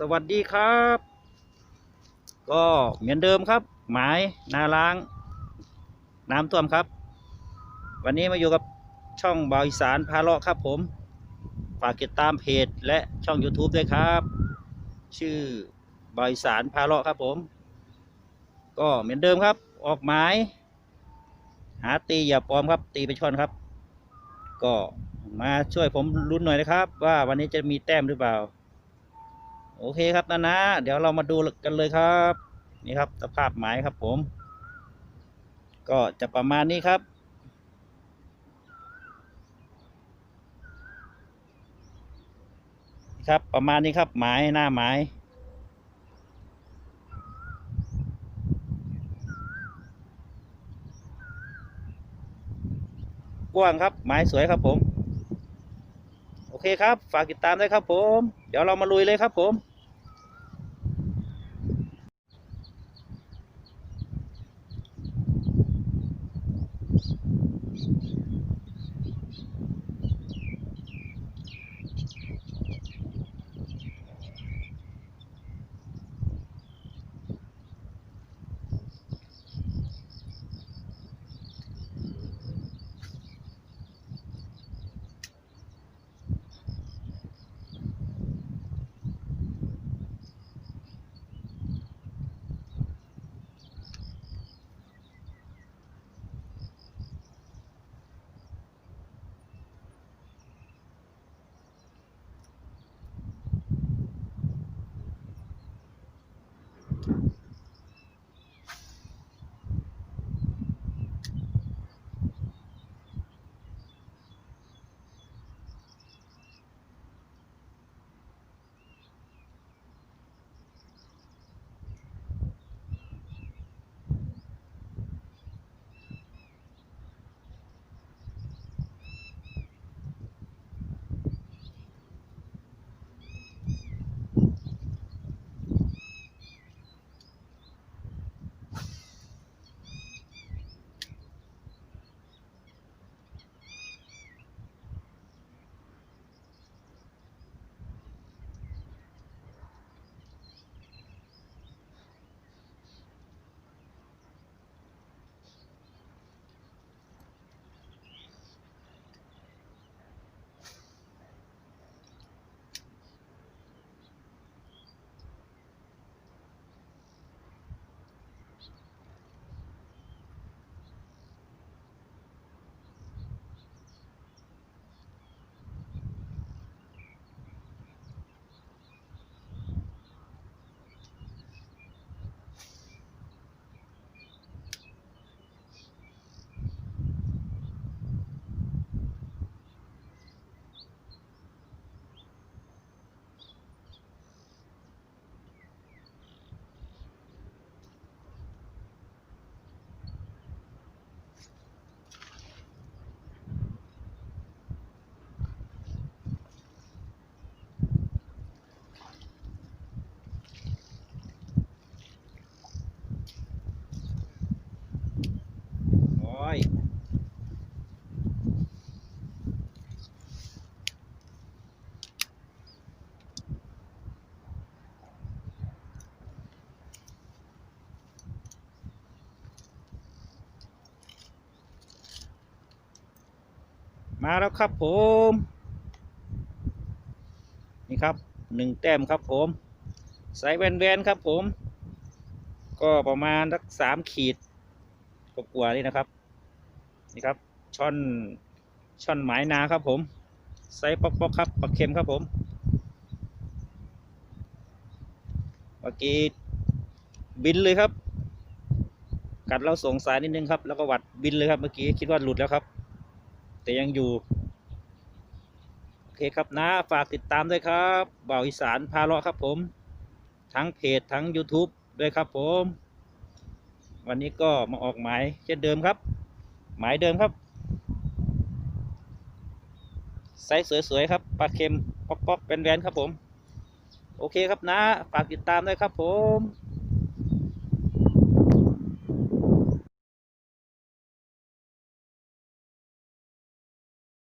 สวัสดีครับ ก็เหมือนเดิมครับ หมายนาล้าง น้ำท่วมครับ วันนี้มาอยู่กับช่องบาวอีสานพาเลาะครับผม ฝากติดตามเพจและช่อง YouTube ด้วยครับ ชื่อบาวอีสานพาเลาะครับผม ก็เหมือนเดิมครับ ออกหมายหาตีอย่าปลอมครับ ตีไปชนครับ ก็มาช่วยผมลุ้นหน่อยนะครับ ว่าวันนี้จะมีแต้มหรือเปล่า โอเคครับนะนะ เดี๋ยวเรามาดูกันเลยครับ นี่ครับสภาพหมายครับผม ก็จะประมาณนี้ครับ ครับประมาณนี้ครับหมายหน้าหมายกว้างครับหมายสวยครับผม โอเคครับ ฝากติดตามด้วยครับผม เดี๋ยวเรามาลุยเลยครับผม มาแล้วครับผม นี่ครับหนึ่งแต้มครับผมใส่แวนๆครับผม ก็ประมาณสักสามขีดกว่านี่นะครับ นี่ครับช่อนช่อนหมายนาครับผมไซส์ป๊อกๆครับปลาเค็มครับผมเมื่อกี้บินเลยครับ กัดเราสงสายนิดนึงครับ แล้วก็หวัดบินเลยครับเมื่อกี้คิดว่าหลุดแล้วครับ แต่ยังอยู่ โอเคครับนะ ฝากติดตามด้วยครับเบาอีสานพาเลาะครับผม ทั้งเพจทั้ง YouTube ด้วยครับผม วันนี้ก็มาออกหมายเช่นเดิมครับ หมายเดิมครับไซส์สวยๆครับปลาเค็มป๊อกๆเป็นแวนครับผม โอเคครับนะ ฝากติดตามด้วยครับผม